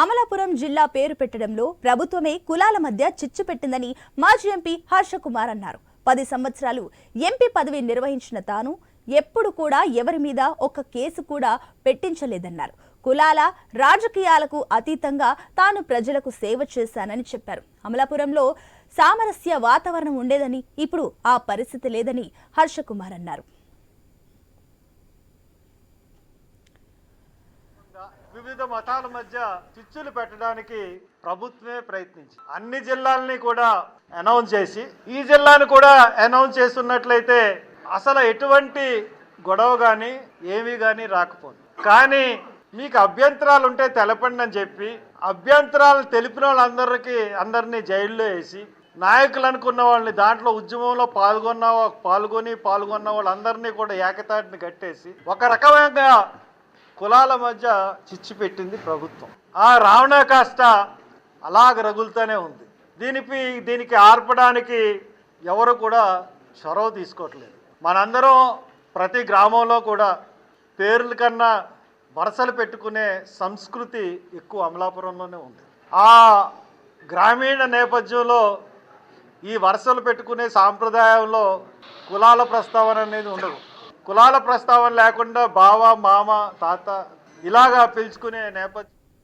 అమలాపురం జిల్లా పేరు పెట్టడంలో ప్రభుత్వమే కులాల మధ్య చిచ్చు పెట్టిందని మాజీ ఎంపీ హర్షకుమార్ అన్నారు. పది సంవత్సరాలు ఎంపీ పదవి నిర్వహించిన తాను ఎప్పుడు కూడా ఎవరి మీద ఒక్క కేసు కూడా పెట్టించలేదన్నారు. కులాల రాజకీయాలకు అతీతంగా తాను ప్రజలకు సేవ చేశానని చెప్పారు. అమలాపురంలో సామరస్య వాతావరణం ఉండేదని ఇప్పుడు ఆ పరిస్థితి లేదని హర్షకుమార్ అన్నారు. వివిధ మతాల మధ్య చిచ్చులు పెట్టడానికి ప్రభుత్వమే ప్రయత్నించి అన్ని జిల్లాలని కూడా అనౌన్స్ చేసి ఈ జిల్లాను కూడా అనౌన్స్ చేస్తున్నట్లయితే అసలు ఎటువంటి గొడవ కానీ ఏమీ కానీ రాకపోదు. కానీ మీకు అభ్యంతరాలు ఉంటే తెలపండి అని చెప్పి అభ్యంతరాలు తెలిపిన వాళ్ళందరికీ అందరినీ జైల్లో వేసి నాయకులు అనుకున్న వాళ్ళని దాంట్లో ఉద్యమంలో పాల్గొన్న పాల్గొని పాల్గొన్న వాళ్ళందరినీ కూడా ఏకతాటిని కట్టేసి ఒక రకమైన కులాల మధ్య చిచ్చు పెట్టింది ప్రభుత్వం. ఆ రావణ కాస్త అలాగ రగులుతూనే ఉంది. దీనికి దీనికి ఆర్పడానికి ఎవరు కూడా చొరవ తీసుకోవట్లేదు. మనందరం ప్రతి గ్రామంలో కూడా పేర్ల కన్నా వరసలు పెట్టుకునే సంస్కృతి ఎక్కువ అమలాపురంలోనే ఉంది. ఆ గ్రామీణ నేపథ్యంలో ఈ వరుసలు పెట్టుకునే సాంప్రదాయంలో కులాల ప్రస్తావన అనేది ఉండదు. కులాల ప్రస్తావన లేకుండా బావ మామ తాత ఇలాగా పిలుచుకునే నేపథ్యం